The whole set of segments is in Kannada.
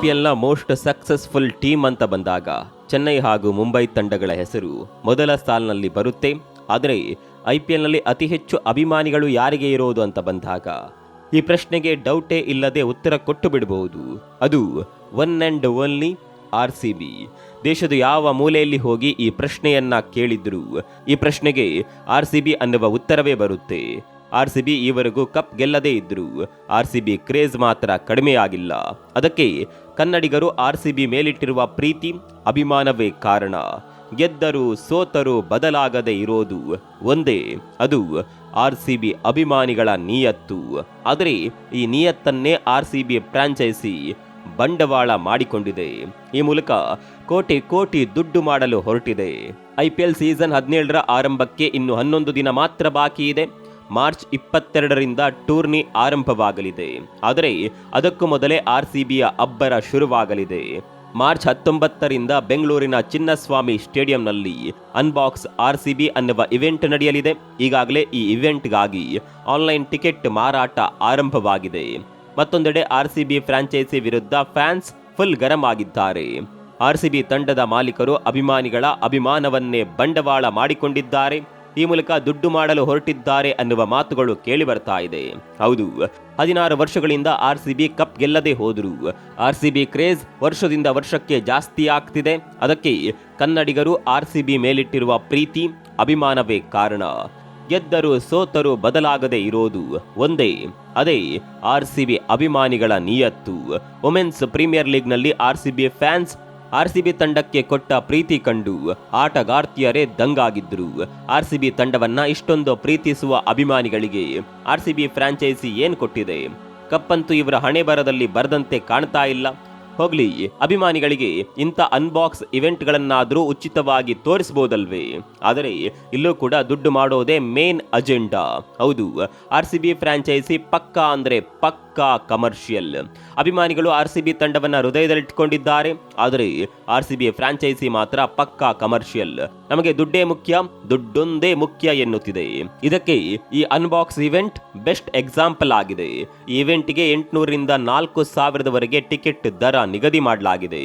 ಐಪಿಎಲ್ನ ಮೋಸ್ಟ್ ಸಕ್ಸಸ್ಫುಲ್ ಟೀಮ್ ಅಂತ ಬಂದಾಗ ಚೆನ್ನೈ ಹಾಗೂ ಮುಂಬೈ ತಂಡಗಳ ಹೆಸರು ಮೊದಲ ಸಾಲಿನಲ್ಲಿ ಬರುತ್ತೆ. ಆದರೆ ಐಪಿಎಲ್ನಲ್ಲಿ ಅತಿ ಹೆಚ್ಚು ಅಭಿಮಾನಿಗಳು ಯಾರಿಗೆ ಇರೋದು ಅಂತ ಬಂದಾಗ ಈ ಪ್ರಶ್ನೆಗೆ ಡೌಟೇ ಇಲ್ಲದೆ ಉತ್ತರ ಕೊಟ್ಟು ಬಿಡಬಹುದು. ಅದು one and only R C B. ದೇಶದ ಯಾವ ಮೂಲೆಯಲ್ಲಿ ಹೋಗಿ ಈ ಪ್ರಶ್ನೆಯನ್ನ ಕೇಳಿದ್ರು ಈ ಪ್ರಶ್ನೆಗೆ ಆರ್ ಸಿ ಬಿ ಅನ್ನುವ ಉತ್ತರವೇ ಬರುತ್ತೆ. ಆರ್ ಸಿ ಬಿ ಈವರೆಗೂ ಕಪ್ ಗೆಲ್ಲದೇ ಇದ್ರು ಆರ್ ಸಿ ಬಿ ಕ್ರೇಜ್ ಮಾತ್ರ ಕಡಿಮೆಯಾಗಿಲ್ಲ. ಅದಕ್ಕೆ ಕನ್ನಡಿಗರು ಆರ್ ಸಿ ಬಿ ಮೇಲಿಟ್ಟಿರುವ ಪ್ರೀತಿ, ಅಭಿಮಾನವೇ ಕಾರಣ. ಗೆದ್ದರು ಸೋತರು ಬದಲಾಗದೆ ಇರೋದು ಒಂದೇ. ಅದು ಆರ್ ಸಿ ಬಿ ಅಭಿಮಾನಿಗಳ ನಿಯತ್ತು. ಆದರೆ ಈ ನಿಯತ್ತನ್ನೇ ಆರ್ ಸಿ ಬಿ ಫ್ರಾಂಚೈಸಿ ಬಂಡವಾಳ ಮಾಡಿಕೊಂಡಿದೆ. ಈ ಮೂಲಕ ಕೋಟಿ ಕೋಟಿ ದುಡ್ಡು ಮಾಡಲು ಹೊರಟಿದೆ. ಐಪಿಎಲ್ ಸೀಸನ್ ಹದಿನೇಳರ ಆರಂಭಕ್ಕೆ ಇನ್ನು ಹನ್ನೊಂದು ದಿನ ಮಾತ್ರ ಬಾಕಿ ಇದೆ ಮಾರ್ಚ್ ಇಪ್ಪತ್ತೆರಡರಿಂದ ಟೂರ್ನಿ ಆರಂಭವಾಗಲಿದೆ. ಆದರೆ ಅದಕ್ಕೂ ಮೊದಲೇ ಆರ್ ಸಿ ಬಿಯ ಅಬ್ಬರ ಶುರುವಾಗಲಿದೆ. ಮಾರ್ಚ್ ಹತ್ತೊಂಬತ್ತರಿಂದ ಬೆಂಗಳೂರಿನ ಚಿನ್ನಸ್ವಾಮಿ ಸ್ಟೇಡಿಯಂನಲ್ಲಿ ಅನ್ಬಾಕ್ಸ್ ಆರ್ ಸಿ ಬಿ ಅನ್ನುವ ಇವೆಂಟ್ ನಡೆಯಲಿದೆ. ಈಗಾಗಲೇ ಈ ಇವೆಂಟ್ಗಾಗಿ ಆನ್ಲೈನ್ ಟಿಕೆಟ್ ಮಾರಾಟ ಆರಂಭವಾಗಿದೆ. ಮತ್ತೊಂದೆಡೆ ಆರ್ ಸಿ ಬಿ ಫ್ರಾಂಚೈಸಿ ವಿರುದ್ಧ ಫ್ಯಾನ್ಸ್ ಫುಲ್ ಗರಂ ಆಗಿದ್ದಾರೆ ಆರ್ ಸಿ ಬಿ ತಂಡದ ಮಾಲೀಕರು ಅಭಿಮಾನಿಗಳ ಅಭಿಮಾನವನ್ನೇ ಬಂಡವಾಳ ಮಾಡಿಕೊಂಡಿದ್ದಾರೆ. ಈ ಮೂಲಕ ದುಡ್ಡು ಮಾಡಲು ಹೊರಟಿದ್ದಾರೆ ಅನ್ನುವ ಮಾತುಗಳು ಕೇಳಿ ಬರ್ತಾ ಇದೆ. ಹೌದು, ಹದಿನಾರು ವರ್ಷಗಳಿಂದ ಆರ್ ಸಿ ಕಪ್ ಗೆಲ್ಲದೆ ಹೋದರು. ಆರ್ ಸಿ ಕ್ರೇಜ್ ವರ್ಷದಿಂದ ವರ್ಷಕ್ಕೆ ಜಾಸ್ತಿ ಆಗ್ತಿದೆ. ಅದಕ್ಕೆ ಕನ್ನಡಿಗರು ಆರ್ ಸಿ ಬಿ ಮೇಲಿಟ್ಟಿರುವ ಪ್ರೀತಿ, ಅಭಿಮಾನವೇ ಕಾರಣ. ಗೆದ್ದರು ಸೋತರು ಬದಲಾಗದೆ ಇರೋದು ಒಂದೇ. ಅದೇ ಆರ್ ಸಿ ಬಿ ಅಭಿಮಾನಿಗಳ ನಿಯತ್ತು. Women's premier ಲೀಗ್ನಲ್ಲಿ R C B fans R C B ತಂಡಕ್ಕೆ ಕೊಟ್ಟ ಪ್ರೀತಿ ಕಂಡು ಆಟಗಾರ್ತಿಯರೇ ದಂಗಾಗಿದ್ರು ಆರ್ ಸಿ ಬಿ ತಂಡವನ್ನ ಇಷ್ಟೊಂದು ಪ್ರೀತಿಸುವ ಅಭಿಮಾನಿಗಳಿಗೆ ಆರ್ ಸಿ ಬಿ ಫ್ರಾಂಚೈಸಿ ಏನು ಕೊಟ್ಟಿದೆ? ಕಪ್ಪಂತೂ ಇವರ ಹಣೆ ಬರದಲ್ಲಿ ಬರದಂತೆ ಕಾಣ್ತಾ ಇಲ್ಲ. ಹೋಗ್ಲಿ, ಅಭಿಮಾನಿಗಳಿಗೆ ಇಂಥ ಅನ್ಬಾಕ್ಸ್ ಇವೆಂಟ್ಗಳನ್ನಾದರೂ ಉಚಿತವಾಗಿ ತೋರಿಸಬಹುದಲ್ವೇ ಆದರೆ ಇಲ್ಲೂ ಕೂಡ ದುಡ್ಡು ಮಾಡೋದೇ ಮೇನ್ ಅಜೆಂಡಾ ಹೌದು ಆರ್ ಸಿ ಬಿ ಫ್ರಾಂಚೈಸಿ ಪಕ್ಕಾ ಅಂದ್ರೆ ಪಕ್ಕಾ ಕಮರ್ಷಿಯಲ್ ಅಭಿಮಾನಿಗಳು ಆರ್ ಸಿ ಬಿ ತಂಡವನ್ನ ಹೃದಯದಲ್ಲಿಟ್ಕೊಂಡಿದ್ದಾರೆ, ಆದರೆ ಆರ್ ಸಿ ಬಿ ಫ್ರಾಂಚೈಸಿ ಮಾತ್ರ ಪಕ್ಕಾ ಕಮರ್ಷಿಯಲ್ ನಮಗೆ ದುಡ್ಡೇ ಮುಖ್ಯ, ದುಡ್ಡೊಂದೇ ಮುಖ್ಯ ಎನ್ನುತ್ತಿದೆ. ಇದಕ್ಕೆ ಈ ಅನ್ಬಾಕ್ಸ್ ಇವೆಂಟ್ ಬೆಸ್ಟ್ ಎಕ್ಸಾಂಪಲ್ ಆಗಿದೆ. ಈ ಇವೆಂಟ್ಗೆ ಎಂಟುನೂರರಿಂದ ನಾಲ್ಕು ಸಾವಿರದವರೆಗೆ ಟಿಕೆಟ್ ದರ ನಿಗದಿ ಮಾಡಲಾಗಿದೆ.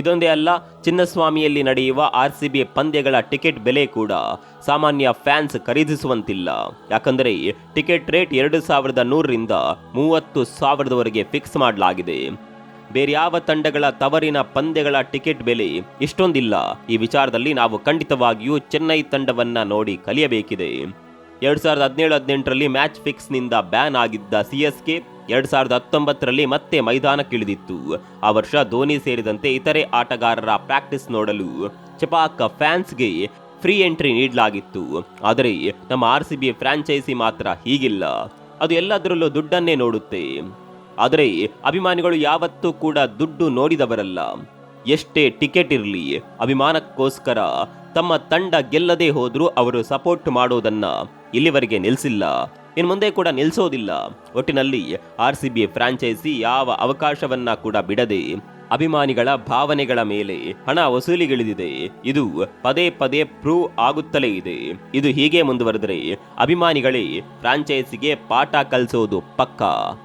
ಇದೊಂದೇ ಅಲ್ಲ, ಚಿನ್ನಸ್ವಾಮಿಯಲ್ಲಿ ನಡೆಯುವ ಆರ್ ಸಿ ಬಿ ಪಂದ್ಯಗಳ ಟಿಕೆಟ್ ಬೆಲೆ ಕೂಡ ಸಾಮಾನ್ಯ ಫ್ಯಾನ್ಸ್ ಖರೀದಿಸುವಂತಿಲ್ಲ. ಯಾಕಂದರೆ ಟಿಕೆಟ್ ರೇಟ್ ಎರಡು ಸಾವಿರದ ನೂರರಿಂದ ಮೂವತ್ತು ಸಾವಿರದವರೆಗೆ ಫಿಕ್ಸ್ ಮಾಡಲಾಗಿದೆ. ಬೇರ್ಯಾವ ತಂಡಗಳ ತವರಿನ ಪಂದ್ಯಗಳ ಟಿಕೆಟ್ ಬೆಲೆ ಇಷ್ಟೊಂದಿಲ್ಲ. ಈ ವಿಚಾರದಲ್ಲಿ ನಾವು ಖಂಡಿತವಾಗಿಯೂ ಚೆನ್ನೈ ತಂಡವನ್ನು ನೋಡಿ ಕಲಿಯಬೇಕಿದೆ. ಎರಡು ಸಾವಿರದ ಹದಿನೇಳು ಹದಿನೆಂಟರಲ್ಲಿ ಮ್ಯಾಚ್ ಫಿಕ್ಸ್ನಿಂದ ಬ್ಯಾನ್ ಆಗಿದ್ದ ಸಿ ಎಸ್ ಕೆ ಎರಡ್ ಸಾವಿರದ ಹತ್ತೊಂಬತ್ತರಲ್ಲಿ ಮತ್ತೆ ಮೈದಾನಕ್ಕಿಳಿದಿತ್ತು. ಆ ವರ್ಷ ಧೋನಿ ಸೇರಿದಂತೆ ಇತರೆ ಆಟಗಾರರ ಪ್ರಾಕ್ಟೀಸ್ ನೋಡಲು ಚಪಾಕ ಫ್ಯಾನ್ಸ್ಗೆ ಫ್ರೀ ಎಂಟ್ರಿ ನೀಡಲಾಗಿತ್ತು. ಆದರೆ ನಮ್ಮ ಆರ್ ಸಿ ಬಿ ಫ್ರಾಂಚೈಸಿ ಮಾತ್ರ ಹೀಗಿಲ್ಲ. ಅದು ಎಲ್ಲದರಲ್ಲೂ ದುಡ್ಡನ್ನೇ ನೋಡುತ್ತೆ. ಆದರೆ ಅಭಿಮಾನಿಗಳು ಯಾವತ್ತೂ ಕೂಡ ದುಡ್ಡು ನೋಡಿದವರಲ್ಲ. ಎಷ್ಟೇ ಟಿಕೆಟ್ ಇರಲಿ, ಅಭಿಮಾನಕ್ಕೋಸ್ಕರ ತಮ್ಮ ತಂಡ ಗೆಲ್ಲದೆ ಹೋದರೂ ಅವರು ಸಪೋರ್ಟ್ ಮಾಡೋದನ್ನ ಇಲ್ಲಿವರೆಗೆ ನಿಲ್ಲಿಸಿಲ್ಲ ಇನ್ನು ಮುಂದೆ ಕೂಡ ನಿಲ್ಲಿಸೋದಿಲ್ಲ ಒಟ್ಟಿನಲ್ಲಿ ಆರ್ ಸಿ ಬಿ ಫ್ರಾಂಚೈಸಿ ಯಾವ ಅವಕಾಶವನ್ನ ಕೂಡ ಬಿಡದೆ ಅಭಿಮಾನಿಗಳ ಭಾವನೆಗಳ ಮೇಲೆ ಹಣ ವಸೂಲಿಗಿಳಿದಿದೆ. ಇದು ಪದೇ ಪದೇ ಪ್ರೂವ್ ಆಗುತ್ತಲೇ ಇದೆ. ಇದು ಹೀಗೆ ಮುಂದುವರೆದರೆ ಅಭಿಮಾನಿಗಳೇ ಫ್ರಾಂಚೈಸಿಗೆ ಪಾಠ ಕಲಿಸೋದು ಪಕ್ಕಾ?